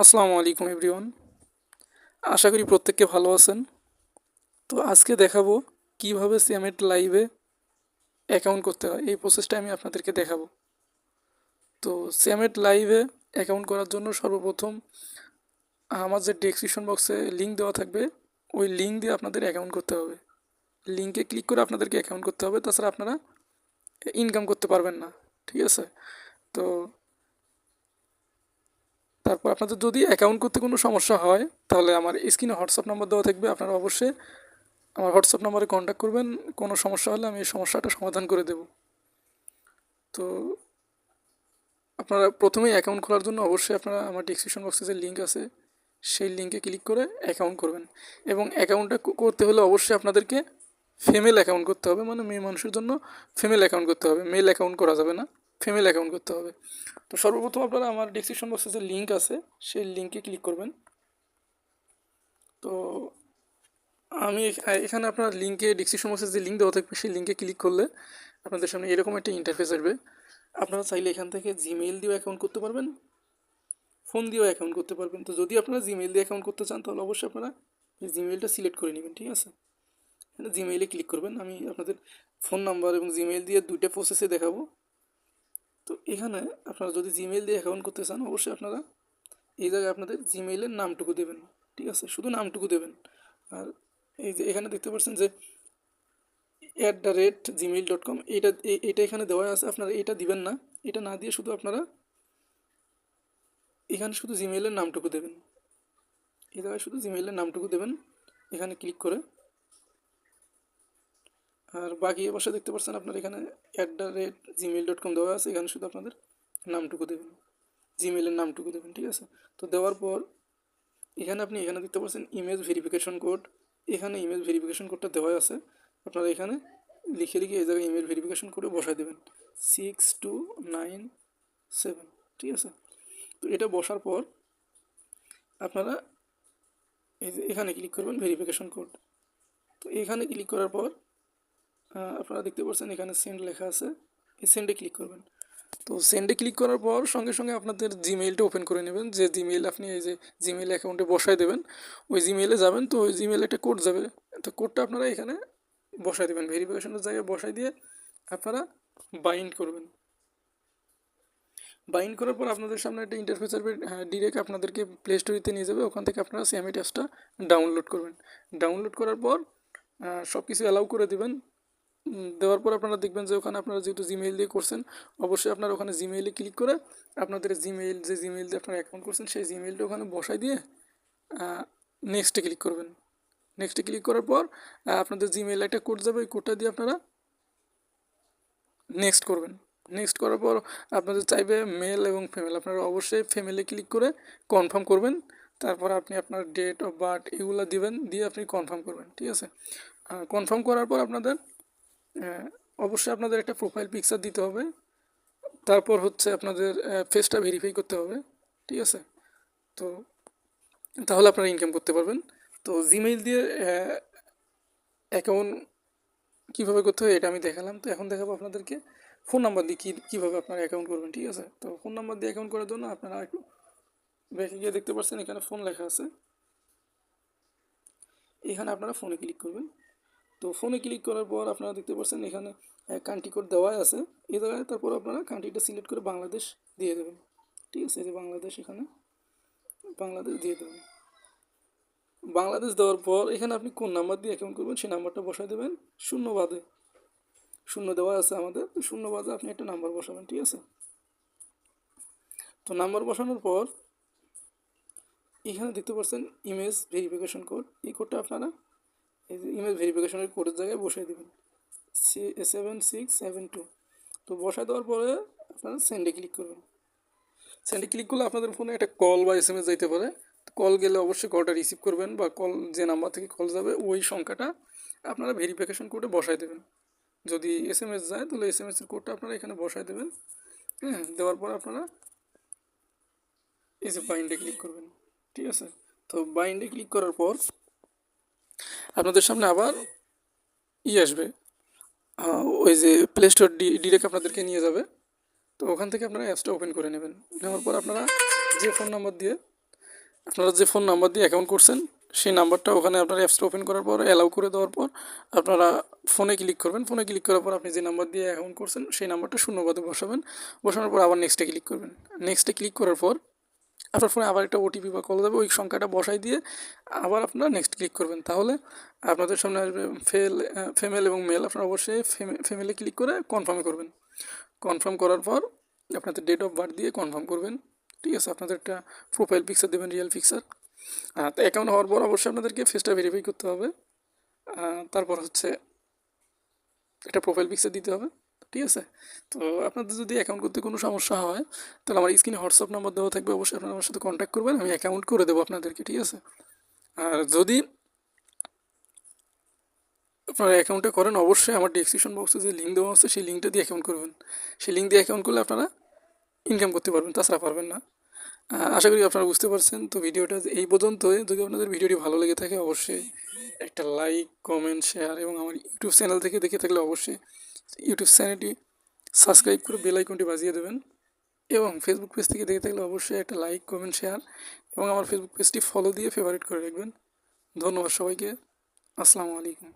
আসসালামু আলাইকুম এভরিওয়ান। আশা করি প্রত্যেককে ভালো আছেন। তো আজকে দেখাবো কীভাবে সিএমএট লাইভে অ্যাকাউন্ট করতে হয়। এই প্রসেসটা আমি আপনাদেরকে দেখাবো। তো সিএমএট লাইভে অ্যাকাউন্ট করার জন্য সর্বপ্রথম আমার যে ডেসক্রিপশন বক্সে লিঙ্ক দেওয়া থাকবে, ওই লিঙ্ক দিয়ে আপনাদের অ্যাকাউন্ট করতে হবে। লিঙ্কে ক্লিক করে আপনাদেরকে অ্যাকাউন্ট করতে হবে। তাছাড়া আপনারা ইনকাম করতে পারবেন না। ঠিক আছে? তো তারপর আপনাদের যদি অ্যাকাউন্ট করতে কোনো সমস্যা হয়, তাহলে আমার স্ক্রিনে হোয়াটসঅ্যাপ নাম্বার দেওয়া থাকবে, আপনারা অবশ্যই আমার হোয়াটসঅ্যাপ নাম্বারে কন্ট্যাক্ট করবেন। কোনো সমস্যা হলে আমি এই সমস্যাটা সমাধান করে দেব। তো আপনারা প্রথমেই অ্যাকাউন্ট খোলার জন্য অবশ্যই আপনারা আমার ডিসক্রিপশন বক্সে যে লিঙ্ক আছে, সেই লিঙ্কে ক্লিক করে অ্যাকাউন্ট করবেন। এবং অ্যাকাউন্টটা করতে হলে অবশ্যই আপনাদেরকে ফিমেল অ্যাকাউন্ট করতে হবে। মানে মেয়ে মানুষের জন্য ফিমেল অ্যাকাউন্ট করতে হবে। মেল অ্যাকাউন্ট করা যাবে না ফিমেল অ্যাকাউন্ট করতে হবে। তো সর্বপ্রথম আপনারা আমার ডিসক্রিপশন বক্সে যে লিঙ্ক আছে, সেই লিঙ্কে ক্লিক করবেন। তো আমি এখানে আপনার লিঙ্কে ডিসক্রিপশন বক্সে যে লিঙ্ক দেওয়া থাকবে, সেই লিঙ্কে ক্লিক করলে আপনাদের সামনে এরকম একটা ইন্টারফেস আসবে। আপনারা চাইলে এখান থেকে জিমেইল দিয়েও অ্যাকাউন্ট করতে পারবেন ফোন দিয়েও অ্যাকাউন্ট করতে পারবেন। তো যদি আপনারা জিমেইল দিয়ে অ্যাকাউন্ট করতে চান, তাহলে অবশ্যই আপনারা জিমেইলটা সিলেক্ট করে নেবেন, ঠিক আছে? জিমেইলে ক্লিক করবেন। আমি আপনাদের ফোন নাম্বার এবং জিমেইল দিয়ে দুইটা প্রসেসে দেখাবো। তো এখানে আপনারা যদি জিমেইল দিয়ে অ্যাকাউন্ট করতে চান, অবশ্যই আপনারা এই জায়গায় আপনাদের জিমেইলের নামটুকু দেবেন, ঠিক আছে? শুধু নামটুকু দেবেন। আর এই যে এখানে দেখতে পাচ্ছেন যে at the rate Gmail dot com এইটা এ- এটা এখানে দেওয়া আছে। আপনারা এটা দিবেন না, এটা না দিয়ে শুধু আপনারা এখানে শুধু জিমেইলের নামটুকু দেবেন। এই জায়গায় শুধু জিমেইলের নামটুকু দেবেন, এখানে ক্লিক করে আর বাকি পাশে দেখতে পাচ্ছেন আপনার এখানে at the rate Gmail dot com দেওয়া আছে। এখানে শুধু আপনাদের নামটুকু দেবেন জিমেলের নামটুকু দেবেন, ঠিক আছে? তো দেওয়ার পর এখানে আপনি এখানে দেখতে পাচ্ছেন ইমেজ ভেরিফিকেশন কোড এখানে ইমেজ ভেরিফিকেশন কোডটা দেওয়া আছে। আপনারা এখানে লিখে লিখে এই জায়গায় ইমেল ভেরিফিকেশন করে বসাই দেবেন। সিক্স টু নাইন সেভেন ঠিক আছে? তো এটা বসার পর আপনারা এই এখানে ক্লিক করবেন ভেরিফিকেশন কোড তো এখানে ক্লিক করার পর আপনারা দেখতে পাচ্ছেন এখানে সেন্ড লেখা আছে। এই সেন্ডে ক্লিক করবেন। তো সেন্ডে ক্লিক করার পর সঙ্গে সঙ্গে আপনাদের জিমেইলটা ওপেন করে নেবেন। যে জিমেইল আপনি এই যে জিমেইল অ্যাকাউন্টে বসায় দেবেন, ওই জিমেইলে যাবেন। তো ওই জিমেইলে একটা কোড যাবে। তো কোডটা আপনারা এখানে বসায় দেবেন। ভেরিফিকেশনের জায়গায় বসাই দিয়ে আপনারা বাইন্ড করবেন। বাইন্ড করার পর আপনাদের সামনে একটা ইন্টারফেস আসবে। ডিরেক্ট আপনাদেরকে প্লে স্টোরিতে নিয়ে যাবে। ওখান থেকে আপনারা সিএমএ ট্যাপসটা ডাউনলোড করবেন। ডাউনলোড করার পর সব কিছু অ্যালাউ করে দিবেন। দেওয়ার পর আপনারা দেখবেন যে ওখানে আপনারা যেহেতু জিমেইল দিয়ে করছেন, অবশ্যই আপনারা ওখানে জিমেইলে ক্লিক করে আপনাদের জিমেইল যে জিমেইল দিয়ে আপনারা অ্যাকাউন্ট করছেন, সেই জিমেইলটা ওখানে বসাই দিয়ে নেক্সটে ক্লিক করবেন। নেক্সটে ক্লিক করার পর আপনাদের জিমেইল একটা কোড যাবে, ওই কোডটা দিয়ে আপনারা নেক্সট করবেন। নেক্সট করার পর আপনাদের চাইবে মেল এবং ফিমেল আপনারা অবশ্যই ফ্যামিলি ক্লিক করে কনফার্ম করবেন, তারপর আপনি আপনার ডেট অফ বার্থ এগুলো দিবেন, দিয়ে আপনি কনফার্ম করবেন, ঠিক আছে? কনফার্ম করার পর আপনাদের অবশ্যই আপনাদের একটা প্রোফাইল পিকচার দিতে হবে। তারপর হচ্ছে আপনাদের ফেসটা ভেরিফাই করতে হবে, ঠিক আছে? তো তাহলে আপনারা ইনকাম করতে পারবেন। তো জিমেইল দিয়ে অ্যাকাউন্ট কীভাবে করতে হয় এটা আমি দেখালাম। তো এখন দেখাবো আপনাদেরকে। ফোন নাম্বার দিয়ে কী, কীভাবে আপনারা অ্যাকাউন্ট করবেন, ঠিক আছে? তো ফোন নাম্বার দিয়ে অ্যাকাউন্ট করার জন্য আপনারা একটু ব্যাকে গিয়ে দেখতে পাচ্ছেন, এখানে ফোন লেখা আছে। এখানে আপনারা ফোনে ক্লিক করবেন। তো ফোনে ক্লিক করার পর আপনারা দেখতে পাচ্ছেন এখানে কান্ট্রি কোড দেওয়াই আছে। এই জায়গায় তারপর আপনারা কান্ট্রিটা সিলেক্ট করে বাংলাদেশ দিয়ে দেবেন। ঠিক আছে যে বাংলাদেশ এখানে, বাংলাদেশ দিয়ে দেবেন। বাংলাদেশ দেওয়ার পর এখানে আপনি কোন নাম্বার দিয়ে অ্যাকাউন্ট করবেন সেই নাম্বারটা বসাই দেবেন শূন্য বাদে। শূন্য দেওয়া আছে আমাদের, তো শূন্য বাদে আপনি একটা নাম্বার বসাবেন, ঠিক আছে? তো নাম্বার বসানোর পর এখানে দেখতে পাচ্ছেন ইমেজ ভেরিফিকেশন কোড এই কোডটা আপনারা এই যে ইমেজ ভেরিফিকেশনের কোডের জায়গায় বসাই দেবেন। সেভেন সিক্স সেভেন টু তো বসায় দেওয়ার পরে আপনারা সেন্ডে ক্লিক করবেন। সেন্ডে ক্লিক করলে আপনাদের ফোনে একটা কল বা এস এম এস যাইতে পারে। কল গেলে অবশ্যই কলটা রিসিভ করবেন বা কল যে নাম্বার থেকে কল যাবে, ওই সংখ্যাটা আপনারা ভেরিফিকেশন কোডে বসায় দেবেন। যদি এস এম এস যায়, তাহলে এস এম এসের কোডটা আপনারা এখানে বসাই দেবেন। হ্যাঁ দেওয়ার পর আপনারা যে বাইন্ডে ক্লিক করবেন। ঠিক আছে? তো বাইন্ডে ক্লিক করার পর আপনাদের সামনে আবার ই আসবে। ওই যে প্লে স্টোর ডিরেক্ট আপনাদেরকে নিয়ে যাবে। তো ওখান থেকে আপনারা অ্যাপসটা ওপেন করে নেবেন। নেওয়ার পর আপনারা যে ফোন নাম্বার দিয়ে, আপনারা যে ফোন নাম্বার দিয়ে অ্যাকাউন্ট করছেন, সেই নাম্বারটা ওখানে আপনার অ্যাপসটা ওপেন করার পর অ্যালাউ করে দেওয়ার পর, আপনারা ফোনে ক্লিক করবেন। ফোনে ক্লিক করার পর আপনি যে নাম্বার দিয়ে অ্যাকাউন্ট করছেন, সেই নাম্বারটা শূন্যপদে বসাবেন। বসানোর পর আবার নেক্সটে ক্লিক করবেন। নেক্সটে ক্লিক করার পর আপনার ফোনে আবার একটা ওটিপি বা কল দেবে, ওই সংখ্যাটা বসাই দিয়ে আবার আপনারা নেক্সট ক্লিক করবেন। তাহলে আপনাদের সামনে আসবে ফেল ফিমেল এবং মেল আপনারা অবশ্যই ফিমেলে ক্লিক করে কনফার্মে করবেন। কনফার্ম করার পর আপনাদের ডেট অফ বার্থ দিয়ে কনফার্ম করবেন। ঠিক আছে আপনাদের একটা প্রোফাইল পিকচার দেবেন রিয়েল পিকচার তো অ্যাকাউন্ট হওয়ার পর অবশ্যই আপনাদেরকে ফেসটা ভেরিফাই করতে হবে। তারপর হচ্ছে একটা প্রোফাইল পিকচার দিতে হবে। ঠিক আছে? তো আপনাদের যদি অ্যাকাউন্ট করতে কোনো সমস্যা হয়, তাহলে আমার স্ক্রিনে হোয়াটসঅ্যাপ নাম্বার দেওয়া থাকবে, অবশ্যই আপনারা আমার সাথে কন্ট্যাক্ট করবেন, আমি অ্যাকাউন্ট করে দেবো আপনাদেরকে, ঠিক আছে? আর যদি আপনারা অ্যাকাউন্টটা করেন, অবশ্যই আমার ডিসক্রিপশন বক্সে যে লিঙ্ক দেওয়া আছে, সেই লিঙ্কটা দিয়ে অ্যাকাউন্ট করবেন। সেই লিঙ্ক দিয়ে অ্যাকাউন্ট করলে আপনারা ইনকাম করতে পারবেন, তাছাড়া পারবেন না। আশা করি আপনারা বুঝতে পারছেন, তো ভিডিওটা এই পর্যন্তই। যদি আপনাদের ভিডিওটি ভালো লেগে থাকে, অবশ্যই একটা লাইক কমেন্ট শেয়ার এবং আমার ইউটিউব চ্যানেল থেকে দেখে থাকলে অবশ্যই ইউটিউব চ্যানেলটি সাবস্ক্রাইব করে বেল আইকনটি বাজিয়ে দেবেন এবং ফেসবুক পেজ থেকে দেখে থাকলে অবশ্যই একটা লাইক কমেন্ট শেয়ার এবং আমার ফেসবুক পেজটি ফলো দিয়ে ফেভারিট করে রাখবেন। ধন্যবাদ সবাইকে। আসসালামু আলাইকুম।